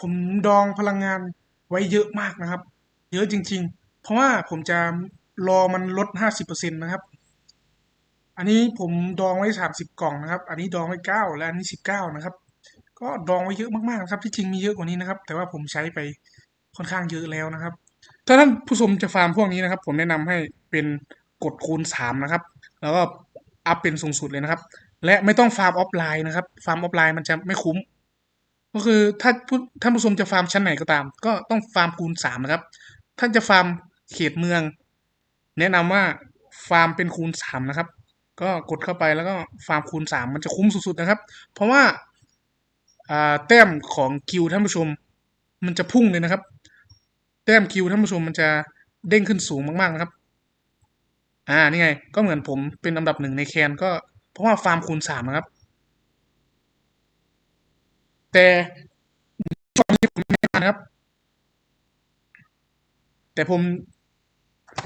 ผมดองพลังงานไว้เยอะมากนะครับ เยอะจริง ๆ เพราะว่าผมจะรอมันลดห้าสิบเปอร์เซ็นต์นะครับ อันนี้ผมดองไว้สามสิบกล่องนะครับ อันนี้ดองไว้เก้าและอันนี้สิบเก้านะครับ ก็ดองไว้เยอะมากๆนะครับที่จริงมีเยอะกว่านี้นะครับ แต่ว่าผมใช้ไปค่อนข้างเยอะแล้วนะครับ ถ้าท่านผู้ชมจะฟาร์มพวกนี้นะครับ ผมแนะนำให้เป็นกดคูณสามนะครับ แล้วก็อัพเป็นสูงสุดเลยนะครับ และไม่ต้องฟาร์มออฟไลน์นะครับ ฟาร์มออฟไลน์มันจะไม่คุ้ม ก็คือถ้าผู้ท่านผู้ชมจะฟาร์มชั้นไหนก็ตาม ก็ต้องฟาร์มคูณสามนะครับ ท่านจะฟาร์มเขตเมือง แนะนำว่าฟาร์มเป็นคูณสามนะครับ ก็กดเข้าไปแล้วก็ฟาร์มคูณสามมันจะคุ้มสุดๆนะครับ เพราะว่าอ่าแต้มของคิวท่านผู้ชม มันจะพุ่งเลยนะครับ แต้มคิวท่านผู้ชมมันจะเด้งขึ้นสูงมากๆนะครับ อ่านี่ไง ก็เหมือนผมเป็นอันดับหนึ่งในแคนก็เพราะว่าฟาร์มคูณสามนะครับ แต่ช่วงนี้ผมไม่มานะครับ แต่ผม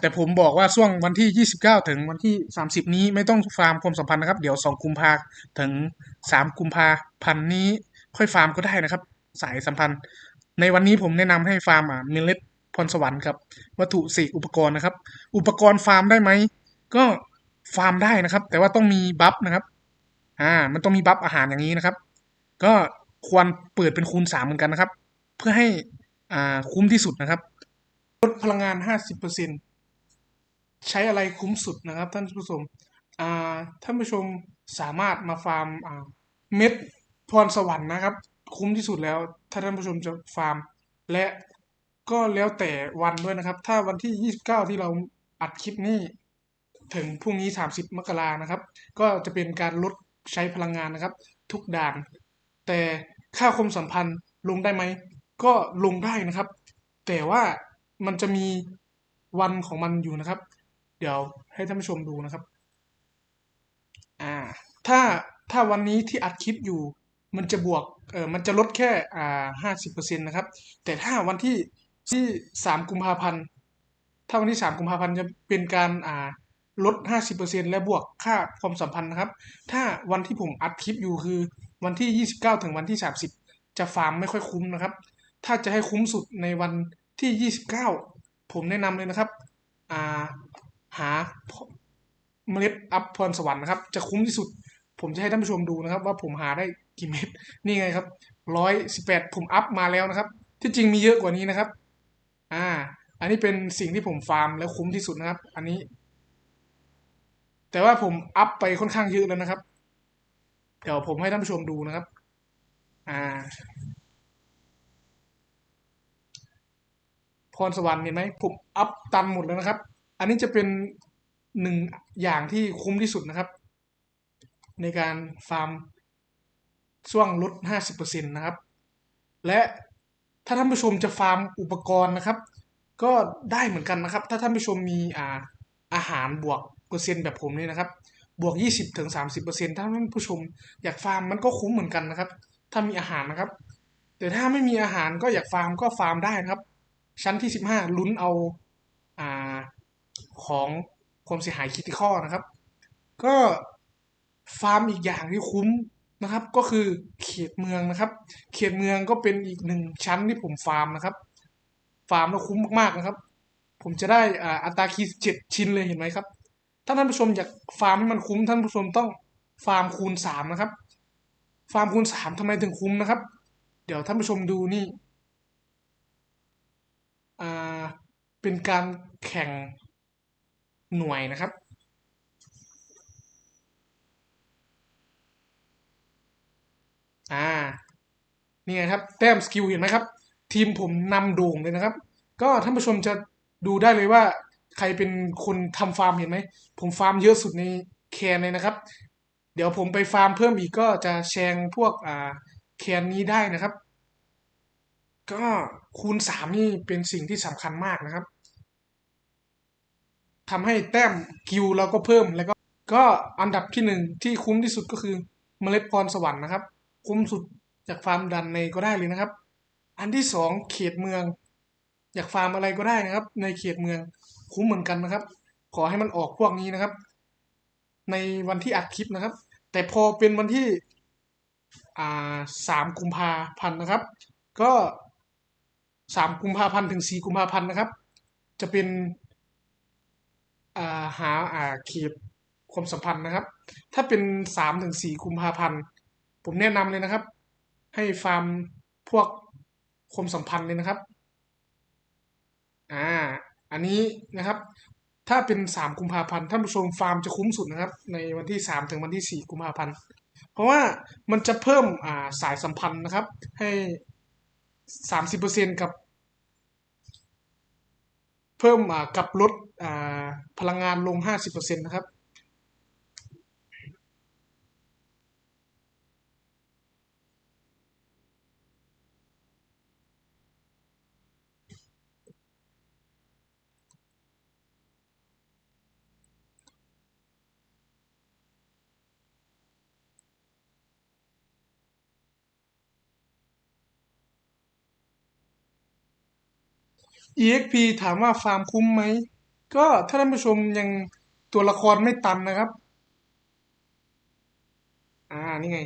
แต่ผมบอกว่าช่วงวันที่ 29 ถึงวันที่ 30 นี้ไม่ต้องฟาร์มความสัมพันธ์นะครับ เดี๋ยว 2 กุมภาถึง 3 กุมภาพันธ์นี้ค่อยฟาร์มก็ได้นะครับ สายสัมพันธ์ ในวันนี้ผมแนะนำให้ฟาร์มอะมิลเลตพรสวรรค์ครับ วัตถุสี่อุปกรณ์นะครับ อุปกรณ์ฟาร์มได้ไหม ก็ฟาร์มได้นะครับ แต่ว่าต้องมีบัฟนะครับ อ่า มันต้องมีบัฟอาหารอย่างนี้นะครับ ก็ ควรเปิดเป็นคูณสามเหมือนกันนะครับ เพื่อให้อ่าคุ้มที่สุดนะครับ ลดพลังงาน 50%ใช้อะไรคุ้มสุดนะครับ ท่านผู้ชมอ่าท่านผู้ชมสามารถมาฟาร์มอ่าเม็ดพรสวรรค์นะครับ คุ้มที่สุดแล้ว ถ้าท่านผู้ชมจะฟาร์ม และก็แล้วแต่วันด้วยนะครับ ถ้าวันที่ 29 ที่เราอัดคลิปนี้ถึงพรุ่งนี้ 30 มกรานะครับ ก็จะเป็นการลดใช้พลังงานนะครับ ทุกด่าน แต่ ค่าคมสัมพันธ์ลงได้ไหม ก็ลงได้นะครับ แต่ว่ามันจะมีวันของมันอยู่นะครับ เดี๋ยวให้ท่านผู้ชมดูนะครับ อ่า ถ้าถ้าวันนี้ที่อัดคลิปอยู่ มันจะบวก เออมันจะลดแค่ อ่าห้าสิบเปอร์เซ็นต์นะครับ แต่ถ้าวันที่ที่สามกุมภาพันธ์ ถ้าวันที่สามกุมภาพันธ์จะเป็นการ อ่า ลดห้าสิบเปอร์เซ็นและบวกค่าความสัมพันธ์นะครับ ถ้าวันที่ผมอัดคลิปอยู่คือวันที่ยี่สิบเก้าถึงวันที่สามสิบจะฟาร์มไม่ค่อยคุ้มนะครับ ถ้าจะให้คุ้มสุดในวันที่ยี่สิบเก้าผมแนะนำเลยนะครับาหาเมล็ดอัพพรสวรรค์นะครับ จะคุ้มที่สุด ผมจะให้ท่านผู้ชมดูนะครับ ว่าผมหาได้กี่เม็ดนี่ไงครับร้อยสิบแปดผมอัพมาแล้วนะครับ ที่จริงมีเยอะกว่านี้นะครับ อ่า อันนี้เป็นสิ่งที่ผมฟาร์มแล้วคุ้มที่สุดนะครับ อันนี้ แต่ว่าผมอัพไปค่อนข้างเยอะแล้วนะครับ เดี๋ยวผมให้ท่านผู้ชมดูนะครับ อ่า พรสวรรค์เห็นไหมผมอัพตันหมดแล้วนะครับ อันนี้จะเป็นหนึ่งอย่างที่คุ้มที่สุดนะครับ ในการฟาร์มช่วงลด 50%นะครับ และถ้าท่านผู้ชมจะฟาร์มอุปกรณ์นะครับ ก็ได้เหมือนกันนะครับ ถ้าท่านผู้ชมมีอ่าอาหารบวกเปอร์เซ็นต์แบบผมนี่นะครับ บวก 20ถึง30%ถ้าท่านผู้ชมอยากฟาร์มมันก็คุ้มเหมือนกันนะครับ ถ้ามีอาหารนะครับ แต่ถ้าไม่มีอาหารก็อยากฟาร์มก็ฟาร์มได้นะครับ ชั้นที่ 15 ลุ้นเอาอ่าของความเสียหายคิดข้อนะครับ ก็ฟาร์มอีกอย่างที่คุ้มนะครับ ก็คือเขตเมืองนะครับ เขตเมืองก็เป็นอีกหนึ่งชั้นที่ผมฟาร์มนะครับ ฟาร์มแล้วคุ้มมากๆนะครับ ผมจะได้อ่าอัตราคีย์เจ็ดชิ้นเลยเห็นไหมครับ ถ้าท่านผู้ชมอยากฟาร์มให้มันคุ้มท่านผู้ชมต้องฟาร์มคูณสามนะครับ ฟาร์มคูณสามทำไมถึงคุ้มนะครับ เดี๋ยวท่านผู้ชมดูนี่อ่าเป็นการแข่งหน่วยนะครับ อ่า นี่ไงครับ แต้มสกิลเห็นไหมครับ ทีมผมนำโด่งเลยนะครับ ก็ท่านผู้ชมจะดูได้เลยว่า ใครเป็นคนทำฟาร์มเห็นไหม ผมฟาร์มเยอะสุดในแคนเลยนะครับ เดี๋ยวผมไปฟาร์มเพิ่มอีกก็จะแชร์พวกอ่าแคนนี้ได้นะครับ ก็คูณสามนี่เป็นสิ่งที่สำคัญมากนะครับทำให้แต้มกิวเราก็เพิ่มแล้วก็ก็อันดับที่หนึ่งที่คุ้มที่สุดก็คือเมล็ดพรสวรรค์นะครับ คุ้มสุดจากฟาร์มดันในก็ได้เลยนะครับ อันที่สองเขตเมือง อยากฟาร์มอะไรก็ได้นะครับ ในเขตเมือง คุ้มเหมือนกันนะครับ ขอให้มันออกพวกนี้นะครับ ในวันที่อัดคลิปนะครับ แต่พอเป็นวันที่อ่าสามกุมภาพันธ์นะครับ ก็สามกุมภาพันธ์ถึงสี่กุมภาพันธ์นะครับ จะเป็นอ่าหาอ่าเขตความสัมพันธ์นะครับ ถ้าเป็นสามถึงสี่กุมภาพันธ์ผมแนะนำเลยนะครับ ให้ฟาร์มพวกความสัมพันธ์เลยนะครับ อ่า อันนี้นะครับ ถ้าเป็นสามกุมภาพันธ์ท่านผู้ชมฟาร์มจะคุ้มสุดนะครับ ในวันที่สามถึงวันที่สี่กุมภาพันธ์เพราะว่ามันจะเพิ่มอ่าสายสัมพันธ์นะครับ ให้สามสิบเปอร์เซ็นกับ เพิ่มอ่ากับลดอ่าพลังงานลงห้าสิบเปอร์เซ็นนะครับ EXP ถามว่าฟาร์มคุ้มไหม ก็ถ้าท่านผู้ชมยังตัวละครไม่ตันนะครับ อ่า นี่ไง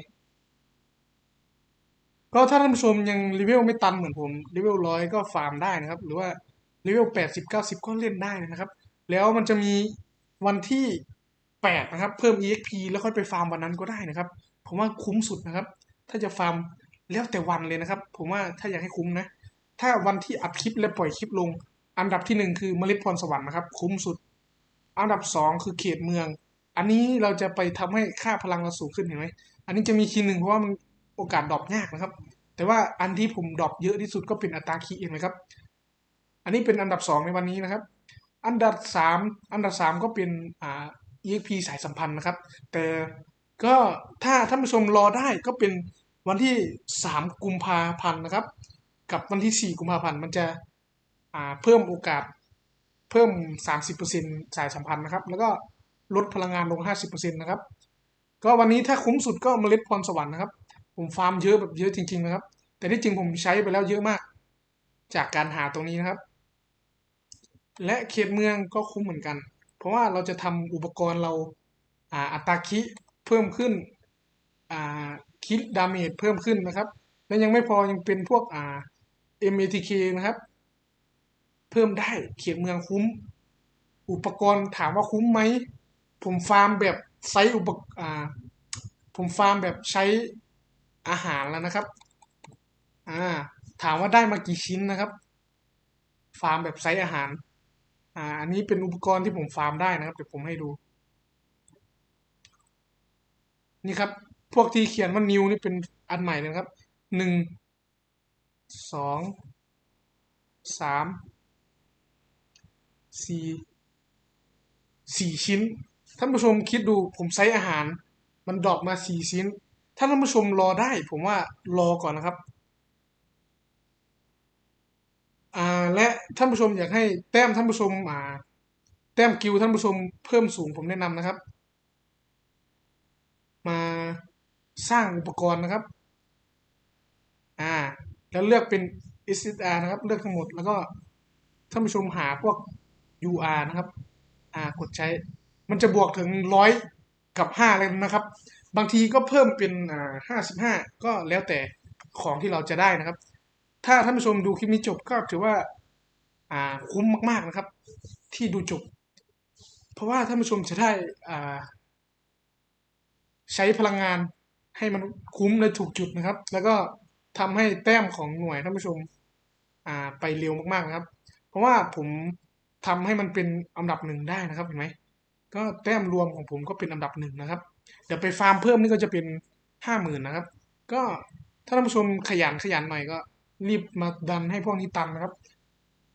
ก็ถ้าท่านผู้ชมยังเลเวลไม่ตันเหมือนผมเลเวลร้อยก็ฟาร์มได้นะครับ หรือว่าเลเวลแปดสิบเก้าสิบก็เล่นได้นะครับ แล้วมันจะมีวันที่แปดนะครับ เพิ่ม EXP แล้วค่อยไปฟาร์มวันนั้นก็ได้นะครับ ผมว่าคุ้มสุดนะครับ ถ้าจะฟาร์มแล้วแต่วันเลยนะครับ ผมว่าถ้าอยากให้คุ้มนะ ถ้าวันที่อัดคลิปและปล่อยคลิปลง อันดับที่หนึ่งคือเมล็ดพรสวรรค์นะครับ คุ้มสุด อันดับสองคือเขตเมือง อันนี้เราจะไปทำให้ค่าพลังเราสูงขึ้นเห็นไหมอันนี้จะมีคีย์หนึ่งเพราะว่ามันโอกาสดรอปยากนะครับ แต่ว่าอันที่ผมดรอปเยอะที่สุดก็เป็นอัตราคีย์เองนะครับ อันนี้เป็นอันดับสองในวันนี้นะครับ อันดับสามอันดับสามก็เป็นอ่า EXP สายสัมพันธ์นะครับ แต่ก็ถ้าท่านผู้ชมรอได้ก็เป็นวันที่สามกุมภาพันธ์นะครับ กับวันที่สี่กุมภาพันธ์ มันจะอ่าเพิ่มโอกาสเพิ่มสามสิบเปอร์เซ็นสายสัมพันธ์นะครับ แล้วก็ลดพลังงานลงห้าสิบเปอร์เซ็นต์นะครับ ก็วันนี้ถ้าคุ้มสุดก็เมล็ดพรสวรรค์นะครับ ผมฟาร์มเยอะแบบเยอะจริง ๆ นะครับ แต่ที่จริงผมใช้ไปแล้วเยอะมาก จากการหาตรงนี้นะครับ และเขตเมืองก็คุ้มเหมือนกัน เพราะว่าเราจะทำอุปกรณ์เราอ่าอัตราคิเพิ่มขึ้นอ่าคิดดาเมจเพิ่มขึ้นนะครับ และยังไม่พอยังเป็นพวกอ่า MATK นะครับ เพิ่มได้เขตเมืองคุ้ม อุปกรณ์ถามว่าคุ้มไหม ผมฟาร์มแบบไซส์อุปอ่าผมฟาร์มแบบใช้อาหารแล้วนะครับ อ่า ถามว่าได้มากี่ชิ้นนะครับ ฟาร์มแบบไซส์อาหาร อ่า อันนี้เป็นอุปกรณ์ที่ผมฟาร์มได้นะครับ เดี๋ยวผมให้ดู นี่ครับ พวกที่เขียนว่า new นี่เป็นอันใหม่นะครับ หนึ่ง สองสามสี่สี่ชิ้น ท่านผู้ชมคิดดูผมไซส์อาหาร มันดรอปมาสี่ชิ้น ถ้าท่านผู้ชมรอได้ ผมว่ารอก่อนนะครับ อ่าและท่านผู้ชมอยากให้แต้มท่านผู้ชมอ่าแต้มกิลท่านผู้ชมเพิ่มสูงผมแนะนำนะครับ มาสร้างอุปกรณ์นะครับ อ่า แล้วเลือกเป็น SSR นะครับ เลือกทั้งหมดแล้วก็ท่านผู้ชมหาพวก UR นะครับอ่ากดใช้ มันจะบวกถึงร้อยกับห้าเลยนะครับ บางทีก็เพิ่มเป็นอ่าห้าสิบห้าก็แล้วแต่ของที่เราจะได้นะครับ ถ้าท่านผู้ชมดูคลิปนี้จบก็ถือว่าอ่าคุ้มมาก ๆนะครับ ที่ดูจบ เพราะว่าท่านผู้ชมจะได้อ่าใช้พลังงานให้มันคุ้มและถูกจุดนะครับ แล้วก็ ทำให้แต้มของหน่วยท่านผู้ชมอ่าไปเร็วมากๆนะครับ เพราะว่าผมทำให้มันเป็นอันดับหนึ่งได้นะครับเห็นไหมก็แต้มรวมของผมก็เป็นอันดับหนึ่งนะครับ เดี๋ยวไปฟาร์มเพิ่มนี่ก็จะเป็นห้าหมื่นนะครับ ก็ถ้าท่านผู้ชมขยันขยันหน่อยก็ รีบมาดันให้พวกนี้ตันนะครับ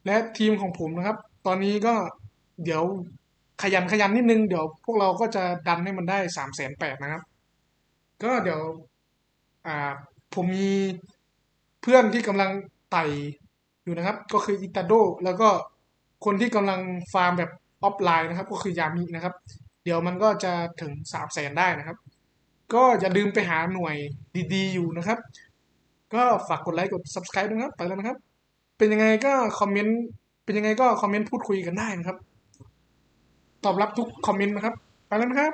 และทีมของผมนะครับ ตอนนี้ก็เดี๋ยวขยันขยันนิดนึงเดี๋ยวพวกเราก็จะดันให้มันได้สามแสนแปดนะครับ ก็เดี๋ยวอ่า ผมมีเพื่อนที่กำลังไต่อยู่นะครับ ก็คืออิตาโดแล้วก็คนที่กำลังฟาร์มแบบออฟไลน์นะครับ ก็คือยามินะครับ เดี๋ยวมันก็จะถึงสามแสนได้นะครับ ก็อย่าลืมไปหาหน่วยดีๆ อยู่นะครับ ก็ฝากกดไลค์กด subscribe ด้วยนะครับไปแล้วนะครับ เป็นยังไงก็คอมเมนต์เป็นยังไงก็คอมเมนต์พูดคุยกันได้นะครับ ตอบรับทุกคอมเมนต์นะครับไปแล้วนะครับ